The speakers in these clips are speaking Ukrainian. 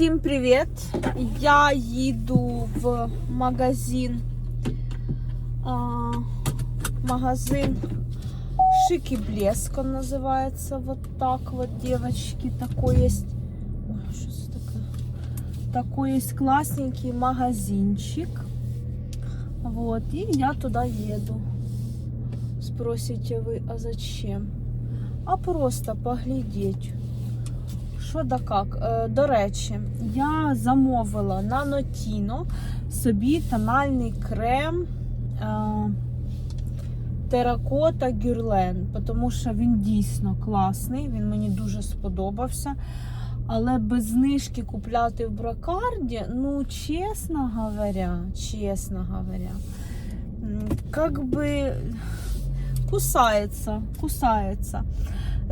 Всім привіт! Я їду в магазин. А, магазин Шик и Блеск он называется. Вот так вот, девочки. Такой есть. Ой, что это такое? Такой есть классненький магазинчик. Вот, и я туда еду. Спросите вы, а зачем? А просто поглядеть. Що да як? Е, До речі, я замовила на Notino собі тональний крем е, Теракота Гюрлен, тому що він дійсно класний, він мені дуже сподобався. Але без знижки купляти в бракарді, ну, чесно говоря, чесно говоря, как би кусається, кусається.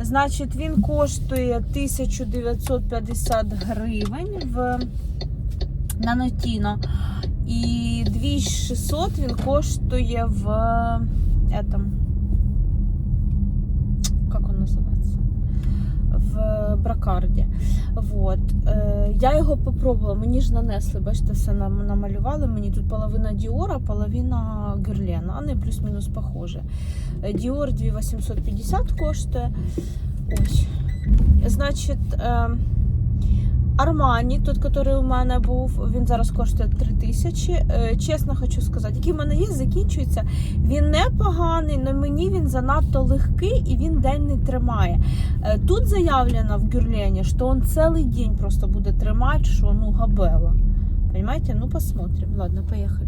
Значить, він коштує 1950 гривень в нанотіно. І 2600 він коштує в этом, как он називається? В бракарді. Вот. Е, я його попробувала, мені ж нанесли, бачите, все намалювали. Мені тут половина Діора, половина Герлена. Вони плюс-мінус похожі. Е, Діор 2850 коштує. Ось. Значить, е, Армані, тут, який у мене був, він зараз коштує 3000. Е, Чесно хочу сказати, який в мене є, закінчується. Він непоганий, але мені він занадто легкий і він день не тримає. Е, Тут заявлено в Гюрлені, що він цілий день просто буде тримати, що ну габела. Понимаете? Ну посмотрим. Ладно, поїхали.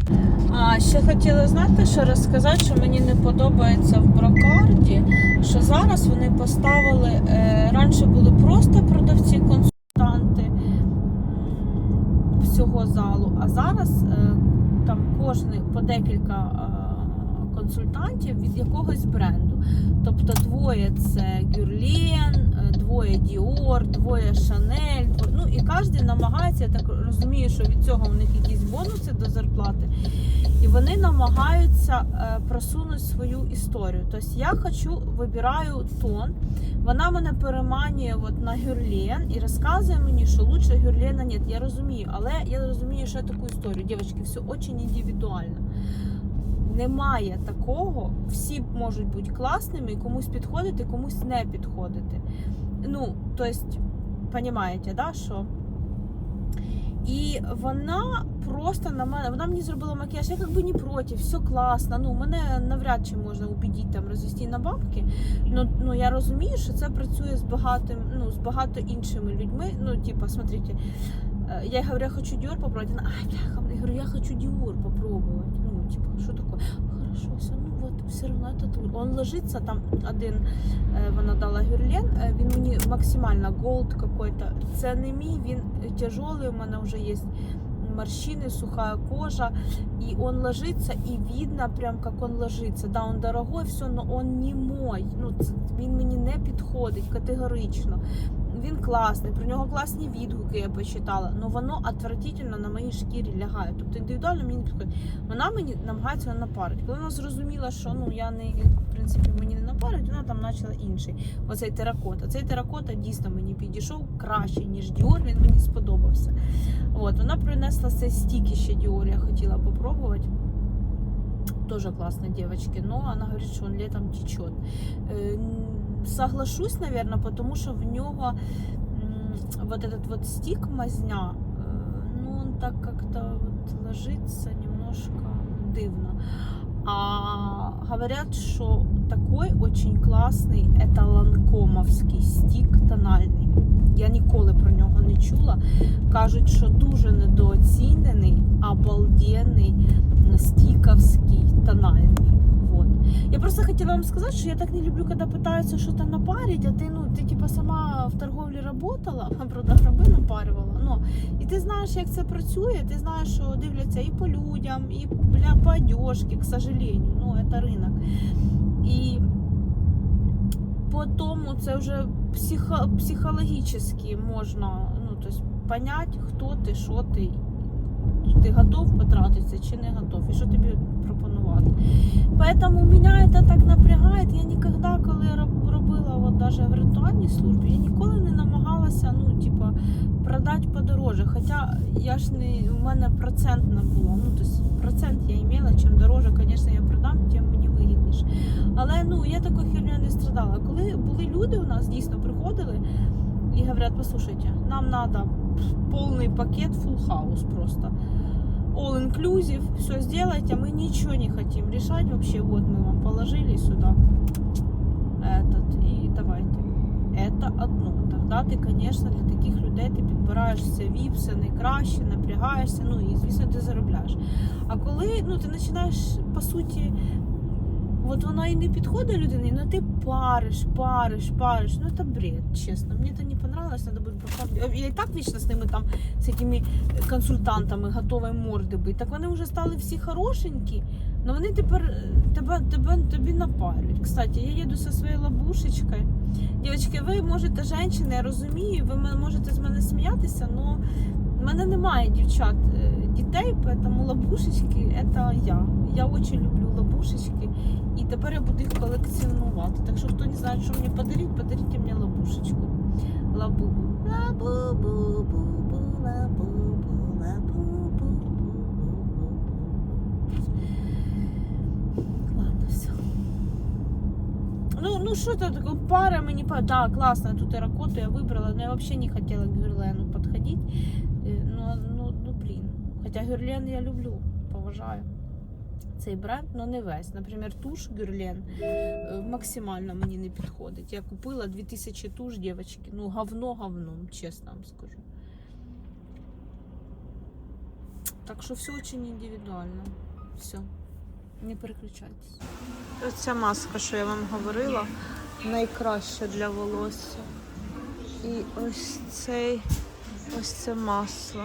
А ще хотіла знати, що розказати, що мені не подобається в брокарді, що зараз вони поставили. Е, раніше були просто продавці-консультанти всього залу, а зараз е, там кожний по декілька е, консультантів від якогось бренду. Тобто двоє це Гюрлен, е, двоє Діор, двоє Шанель. Ну і кожен намагається, я так розумію, що від цього у них якісь бонуси до зарплати. І вони намагаються е, просунути свою історію. Тобто я хочу, вибираю тон. Вона мене переманює от на Гюрлен і розказує мені, що лучше Гюрлена нет. Я розумію, але я розумію, я таку історію. Дівчатки, все дуже індивідуально. Немає такого, всі можуть бути класними, комусь підходити, комусь не підходити. Ну, тобто, розумієте, да, що? І вона просто на мене, вона мені зробила макіяж, я як би не проти, все класно. Ну, мене навряд чи можна убедити там розвести на бабки. Ну, ну я розумію, що це працює з багатим, ну, з багато іншими людьми. Ну, типа, смотрите, е, я говорю, я хочу Dior попробовать. Она, ай, бляха, я говорю, я хочу Dior попробовать. Ну, типа, что такое? Хорошо, все, все это тут. Он ложится, там один, е, вона дала гюрлен, е, він мені максимально голд какой-то. Це не мій, він тяжелий, у мене вже є морщины, сухая кожа, и он ложится, и видно прям, как он ложится. Да, он дорогой, все, но он не мой. Ну, він мені не підходить категорично. Він класний, про нього класні відгуки я почитала, але воно отвратительно на моїй шкірі лягає. Тобто індивідуально мені підходить. Вона мені намагається напарити. Коли вона зрозуміла, що ну я не в принципі мені не напарить, вона там почала інший. Оцей теракота. Цей теракота дійсно мені підійшов краще, ніж Діор, він мені сподобався. От, вона принесла цей стік ще Діор, я хотіла попробувати. Тоже классно, девочки, но она говорит, что он летом течет Э, н- Соглашусь, наверное, потому что в него м, вот этот вот стик мазня, э, ну он так как-то вот ложится немножко дивно. А говорят, что такой очень классный это ланкомовський стік тональний. Я ніколи про нього не чула. Кажуть, що дуже недооцінений, обалденний стіковський тональний. Вот. Я просто хотіла вам сказати, що я так не люблю, коли питаються щось напарити, а ти, ну, ти типа сама в торговлі працювала, правда, граби напарювала. Ну, і ти знаєш, як це працює, ти знаєш, що дивляться і по людям, і бля, по одежці, к сожалению, ну, це ринок. І по тому це вже психо, психологічно можна ну, то есть, понять, хто ти, що ти, ти готов потратитися чи не готов, і що тобі пропонувати. Поэтому меня это так напрягает. Я никогда, коли роб- робила, от даже в ритуальній службі, я ніколи не намагалася, ну, типа, продати по подороже. Хоча я ж не у мене процентна була. Ну тобто процент я імела, чим дороже, звісно, я продам, тим мені вигідніше. Але ну я такою херню не страдала. Коли були люди у нас дійсно приходили і говорять, послушайте, нам треба повний пакет full house просто. All inclusive, все сделайте, мы ничего не хотим решать вообще. Вот мы вам положили сюда этот и давайте. Это одно. Тогда ти, звісно, для таких людей ти підбираєшся VIP, все найкраще, напрягаєшся, ну і звісно ти заробляєш. А коли ну, ти починаєш, по суті, От вона і не підходить людині, ну ти париш, париш, париш. Ну це бред, чесно. Мені це не понравилось, треба буде проходити. Я і так вічно з ними там, з якими консультантами готові морди бити. Так вони вже стали всі хорошенькі, але вони тепер е, тебе, тебе, тобі напарюють. Кстати, я їду зі своєю лабушечкою. Дівчатки, ви можете, жінки, я розумію, ви можете з мене сміятися, але в мене немає дівчат е, дітей, тому лабушечки це я. Я дуже люблю лабушечки, тепер я буду їх колекціонувати. Так що, хто не знає, що мені подарити, подаріть мені лабушечку. Лабубу. Лабубу, лабубу, лабубу. Ладно, все. Ну, ну что то такое, пара мені по... Да, классно, эту терракоту я выбрала, но я вообще не хотела к Гюрлену подходить. Э, Ну, ну, ну, блин. Хотя Гюрлен я люблю, поважаю цей бренд, но не весь. Наприклад, туш Гюрлен е, максимально мені не підходить. Я купила 2000 туш, дівчатки. Ну, говно говном, чесно вам скажу. Так що все очень індивідуально. Все. Не переключайтесь. Оця маска, що я вам говорила, найкраща для волосся. І ось цей, ось це масло.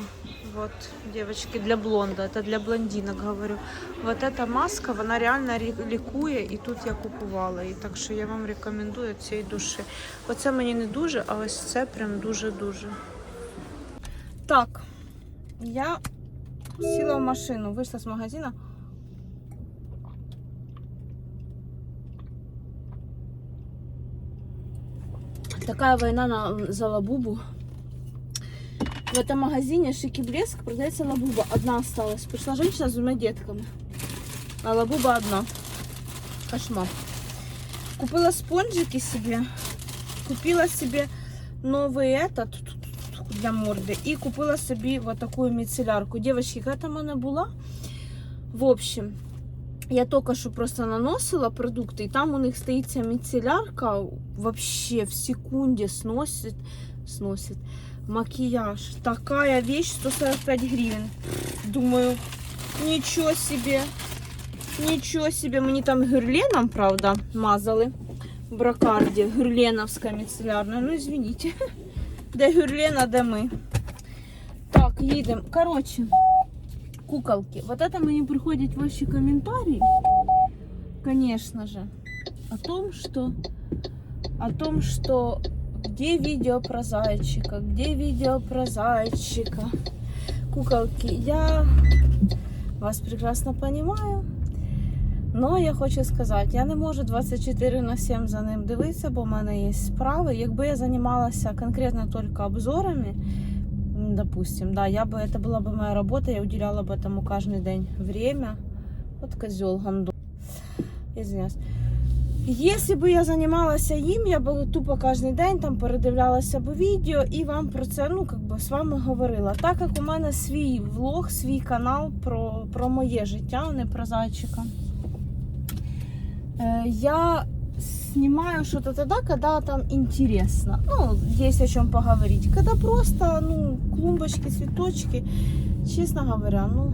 Вот, девочки, для блонда, это для блондинок говорю. Вот эта маска, вона реально лікує, і тут я купувала її. Так що я вам рекомендую цієї душі. Оце мені не дуже, а ось це прям дуже-дуже. Так, я сіла в машину, вийшла з магазину. Такая война на, за лабубу. В этом магазине Шики Блеск продается лабуба. Одна осталась. Пришла женщина с двумя детками. А лабуба одна. Кошмар. Купила спонжики себе. Купила себе новый этот для морды. И купила себе вот такую мицеллярку. Девочки, яка там она была? В общем, я только что просто наносила продукты, и там у них стоит ця мицеллярка, вообще в секунде сносит, сносит макияж. Такая вещь 145 гривен. Думаю, ничего себе, ничего себе. Мені там гюрленом, правда, мазали в бракарді. Гюрленовська мицеллярна. Ну, извините. Де гюрлена, де ми. Так, їдемо. Короче, куколки. Вот это мне приходят ваши комментарии, конечно же, о том, что о том, что где видео про зайчика, где видео про зайчика. Куколки, я вас прекрасно понимаю. Но я хочу сказати, я не можу 24 на 7 за ним дивитися, бо в мене є справи. Якби я займалася конкретно тільки обзорами, м, допустим, да, я бы, это была бы моя работа, я уделяла бы этому каждый день время. Вот козел гандон. Извиняюсь. Если бы я займалася їм, я б тупо кожен день там передивлялася б відео і вам про це ну, как би, з вами говорила. Так як у мене свій влог, свій канал про, про моє життя, а не про зайчика. Э, Я снимаю что-то тогда, когда там интересно. Ну, есть о чем поговорить. Когда просто, ну, клумбочки, цветочки, честно говоря, ну.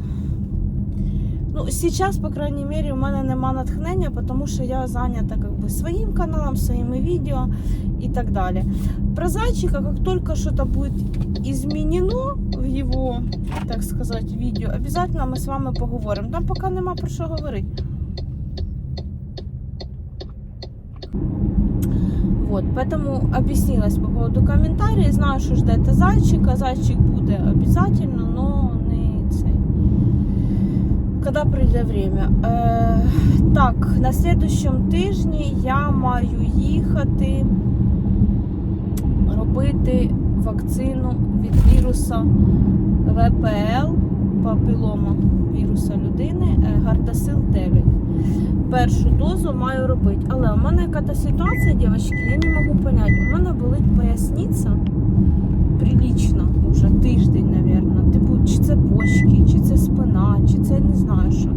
Ну, сейчас, по крайней мере, у мене нема натхнення, тому що я зайнята как бы, своїм каналом, своїми відео і так далі. Про зайчика, как только что-то будет изменено в его, так сказать, видео, обязательно мы с вами поговорим. Там пока нема про що говорити. Вот, поэтому объяснилась по поводу комментариев. Знаю, що ждете зайчика. Зайчик буде обязательно, но не цей. Когда прийде время. Е, так, на следующем тижні я маю їхати робити вакцину від віруса ВПЛ, папілома віруса людини, е, Гардасил 9. Першу дозу маю робити. Але у мене яка та ситуація, дівчатки, я не можу поняти. У мене болить поясниця прилічно вже тиждень, мабуть. Типу, чи це почки, чи це спина, чи це не знаю що.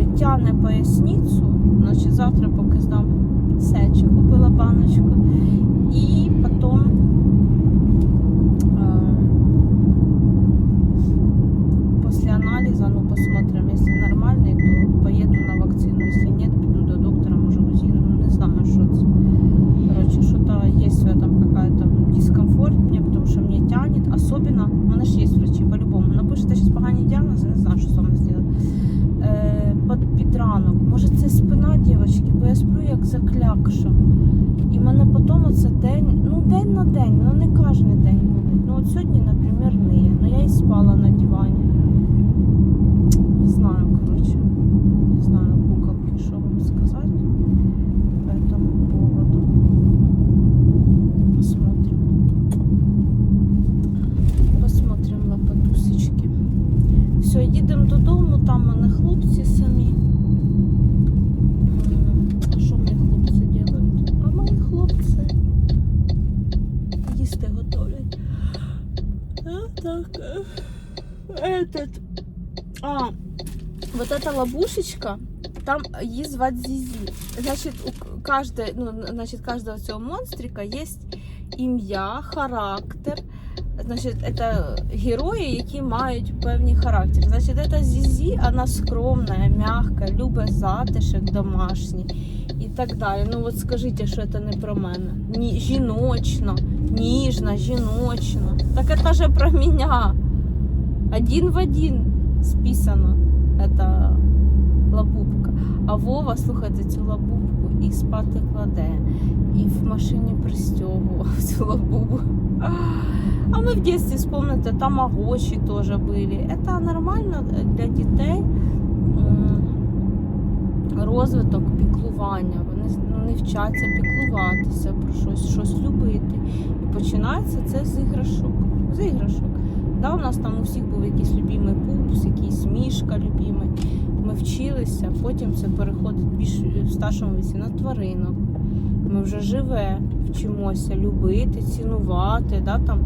Е, Тяне поясницю, значить завтра поки здам сечі, купила баночку. эта ловушечка, там її звати Зізі. Значить, у к- каждой, ну, значить, каждого цього монстрика є ім'я, характер. Значить, це герої, які мають певні характери. Значить, це Зізі, вона скромна, м'яка, любить затишок домашній і так далі. Ну от скажіть, що це не про мене. Ні, жіночна, ніжна, жіночна. Так це же про мене. Один в один списано. Это лабубка. А Вова, слухайте цю лабубку і спати кладе, і в машині пристягував цю лабубу. А ми в дитинстві, вспомните, там агоші теж були. Це нормально для дітей розвиток піклування. Вони вчаться піклуватися про щось, щось любити. І починається це з іграшок. З іграшок. Да, у нас там у всіх був якийсь любимий пупс, якийсь мішка любимий. Ми вчилися, потім це переходить більш в старшому віці на тваринок. Ми вже живе, вчимося любити, цінувати, да, там,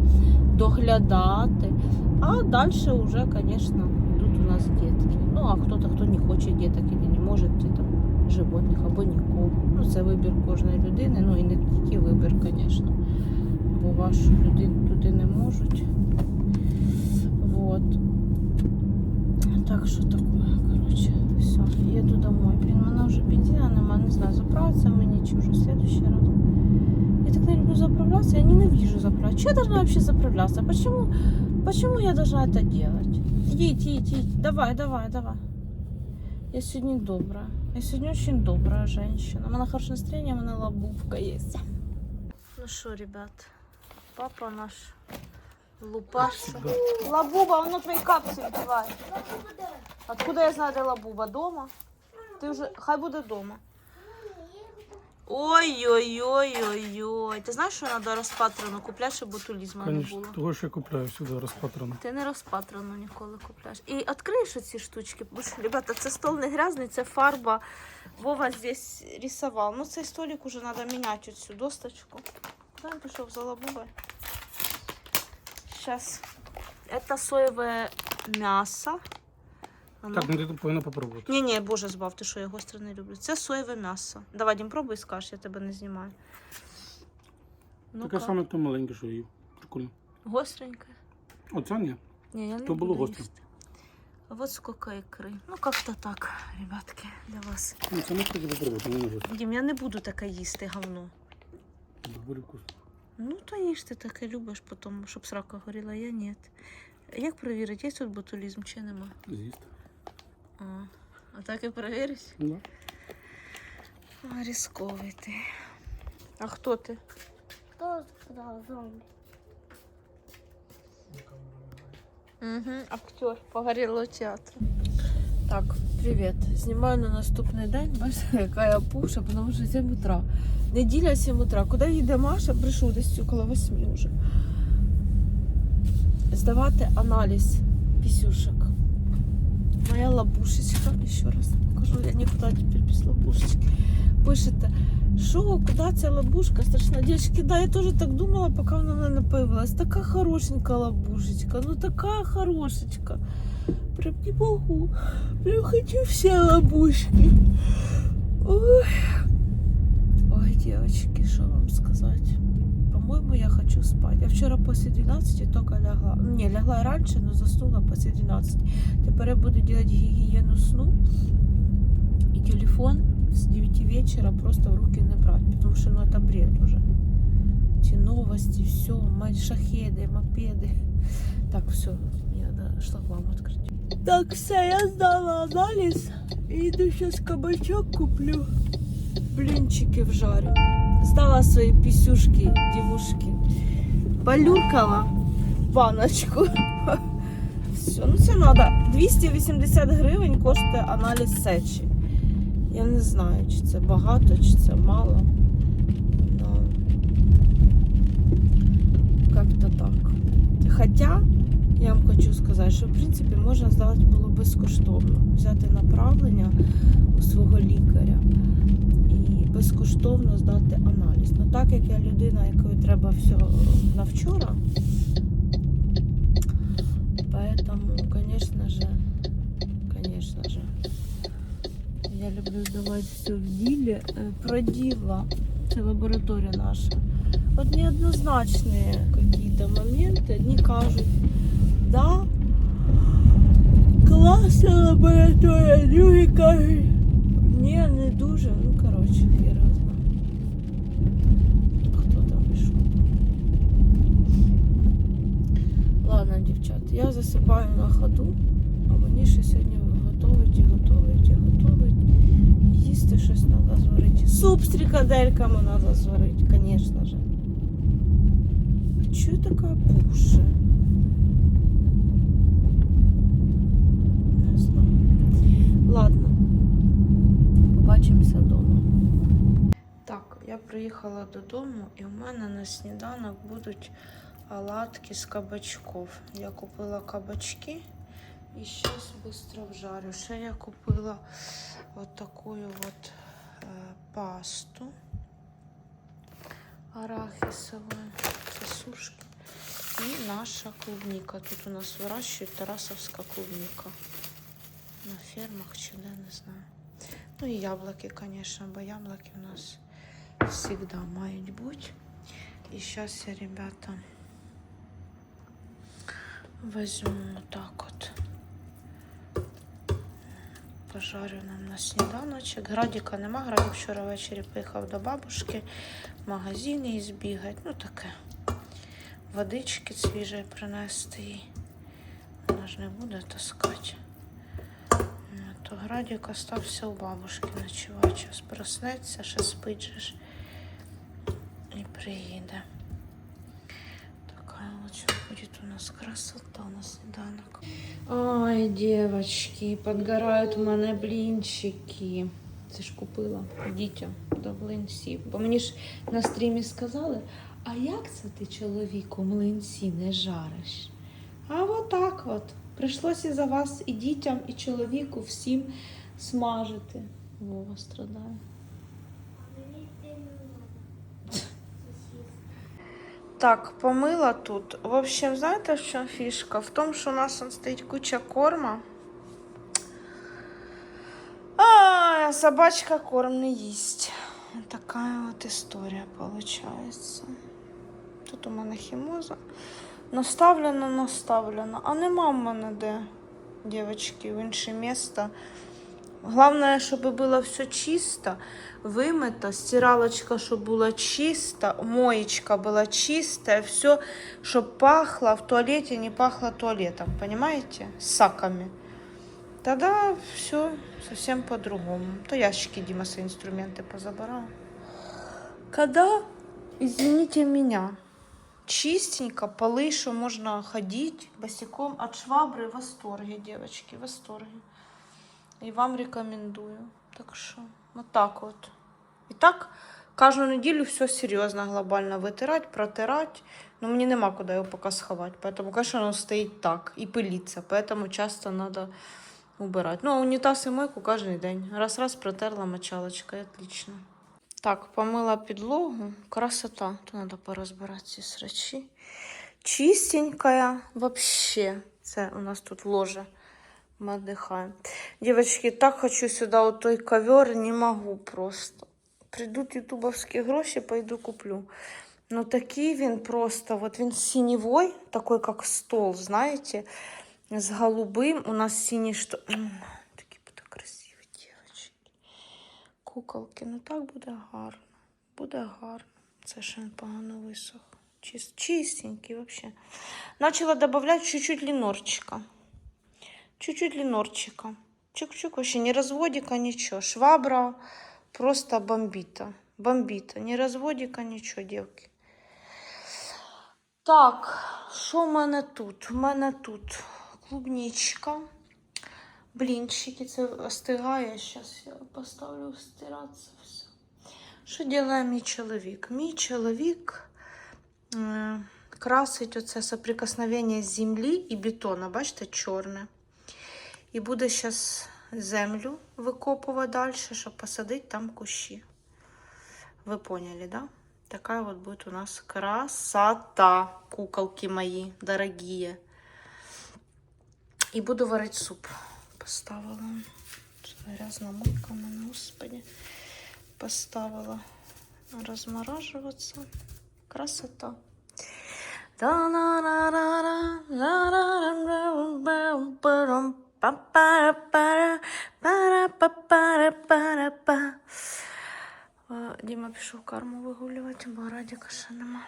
доглядати. А далі вже, звісно, йдуть у нас дітки. Ну, а хто-то, хто не хоче діток і не може там, животних або нікого. Ну, це вибір кожної людини, ну і не тільки вибір, звісно. Бо вашу людину туди не можуть. Вот. Так що таке, не знаю, заправиться мені чи вже в следующий раз. Я так не люблю заправляться, я ненавижу заправляться. Чего я должна вообще заправляться? Почему, почему я должна это делать? Идите, идите, идите. давай, давай, давай. Я сегодня добрая. Я сегодня очень добрая женщина. У меня хорошее настроение, у меня лобубка есть. Ну что, ребят, папа наш лупаш. Лабуба, он на твои капці вдіває. Откуда я знаю, де лабуба? Дома? Ти вже. Хай буде дома. Ой-ой-ой-ой-ой. Ти знаєш, що треба розпатрану купляти, щоб ботулізму не Конечно, було? того, що я купляю всегда розпатрано. Ти не розпатрану ніколи купляєш. І відкриєш оці штучки. Бо ребята, це стол не грязний, це фарба. Вова здесь рисував. Ну, цей столик уже треба міняти цю досточку. Куди він пішов за лабубою? Сейчас. Это соевое мясо. Оно- Так, ну ти повинна попробувати. Ні, ні, боже збав, ти що я гостре не люблю. Це соєве м'ясо. Давай, Дім, пробуй скажеш, я тебе не знімаю. Ну, Таке саме то маленьке, що їв. Прикольно. Гостреньке. Оце ні. Ні, я не То було буду гостре. їсти. Вот сколько ікри. Ну, как-то так, ребятки, для вас. Ну, це не хотіли попробувати, не можу. Дім, я не буду таке їсти говно. Доволі вкусно. Ну, то їж ти таке любиш, потім, щоб срака горіла, я ні. Як перевірити, є тут ботулізм чи нема? З'їсти. А, а так і перевіриш? Да. А, рисковий ти. А хто ти? Кто сказал зомби? Угу, актер погорілого театру. Так, привіт. Знімаю на наступний день. Бачите, яка я пуша, тому що 7 утра. Неділя 7 утра. Куди їде Маша? Прийшов десь около 8 вже. здавати аналіз пісюшек. Моя лабушечка, ще раз покажу, я нікуди тепер без лабушечки. Пишете, що, куди ця лабушка? Страшна дівчатки, да, я теж так думала, поки вона в появилась. Така хорошенька лабушечка, ну така хорошечка. Прям не могу. Прям хочу все лабушки. Ой. Ой, девочки, что вам сказать? По-моему, я хочу спать. Я вчера после 12 только лягла. Не, лягла раньше, но заснула после 12. Теперь я буду делать гигиену сну. И телефон с 9 вечера просто в руки не брать, потому что ну это бред уже. Эти новости, все, шахеды, мопеды. Так, все, мне надо шлагбаум открыть. Так, все, я сдала анализ. И иду сейчас кабачок куплю. Блинчики вжарю. Сдала свои писюшки, девушки. Полюркала баночку. Все, ну це надо. 280 гривень коштує аналіз сечі. Я не знаю, чи це багато, чи це мало. Как-то так. Хоча я вам хочу сказати, що в принципі можна здати було безкоштовно. Взяти направлення у свого лікаря безкоштовно здати аналіз. Ну так як я людина, якої треба все на вчора, поэтому, конечно же, конечно же, я люблю здавати все в ділі. Е, Про діло, це лабораторія наша. От неоднозначні какие-то моменти. Одні кажуть, да, класна лабораторія, другі кажуть, ні, не дуже. Ну, коротше, хер його знає. Хто там пішов? Ладно, дівчата, я засипаю на ходу, а мені ще сьогодні готовить і готовить і готовить. Їсти щось треба зварити. Суп з фрикадельками треба зварити, звісно же. А чого така пуша? Не знаю. Ладно. Побачимося вдома. Так, я приїхала додому і в мене на сніданок будуть оладки з кабачков. Я купила кабачки і зараз швидко вжарю. Ще я купила от таку от е, пасту арахісову. Це сушки. І наша клубника. Тут у нас вирощують тарасовська клубника. На фермах чи де, не знаю. Ну і яблуки, звісно, бо яблуки у нас завжди мають бути. І зараз я, ребята, возьму так от. Пожарю нам на сніданочок. Градіка нема. Градік вчора ввечері поїхав до бабушки в магазин і збігати. Ну таке. Водички свіжої принести їй. Вона ж не буде таскати. Ну, То Градік остався у бабушки ночувати. Зараз проснеться, ще спить ж. І приїде. Вот будет у нас красота на сніданок. Ой, девочки, подгорають у мене блінчики. Це ж купила дітям до млинців. Бо мені ж на стрімі сказали, а як це ти чоловіку млинці не жариш? А отак от. Прийшлося за вас і дітям, і чоловіку всім смажити. Вова страдає. Так, помила тут. В общем, знаєте, в чому фішка? В тому, що у нас он стоїть куча корма. А, собачка корм не їсть. Така от історія виходить. Тут у мене хімоза. Наставлено, наставлено. А нема в мене де, дівчатки, в інше місце. Главное, щоб було все чисто, вимито, стиралочка, щоб була чиста, моечка була чистая, все, щоб пахло в туалете, не пахло туалетом, понимаете, саками. Тогда все совсем по-другому. То ящики Дима свои инструменты позабирал. Когда, извините меня, чистенько, полы, что можно ходить босиком от швабры, в восторге, девочки, в восторге. И вам рекомендую. Так что вот так вот. И так кожну неділю все серйозно, глобально витирати, протирати. Ну, мені нема куди його поки сховати. Поэтому, конечно, воно стоїть так і пилиться. Поэтому часто треба убирати. Ну, унітаз і мойку кожен день. Раз-раз протерла мочалочка, і отлично. Так, помила підлогу. Красота. То треба порозбирати ці срачі. Чистенькая вообще. Це у нас тут ложе. Мы отдыхаем. Девочки, так хочу сюда вот той ковер, не могу просто. Придут ютубовские гроши, пойду куплю. Ну такий він просто, вот він синевой, такой как стол, знаете, с голубым. У нас синий что... М, Такі буде красиві дівчатки. Куколки, ну так буде гарно. Буде гарно. Це ще він погано висох. Чист, чистенький вообще. Начала добавлять чуть-чуть линорчика. Чуть-чуть линорчика. Чик-чик, вообще ни разводика, ничего. Швабра просто бомбита. Бомбита. Ни разводика, ничего, девки. Так, що в мене тут? У мене тут клубничка, блінчики, це остигає. Зараз я поставлю стиратися все. Що робить мій чоловік? Мій чоловік е, красить оце соприкосновення землі і бетону, бачите, чорне. І буде зараз землю викопувати далі, щоб посадити там кущі. Ви поняли, да? Такая вот будет у нас красота, куколки мои дорогие. И буду варить суп. Поставила. Грязная мойка мене, господи. Поставила размораживаться. Красота. Діма пішов карму вигулювати, бо Радіка ще нема.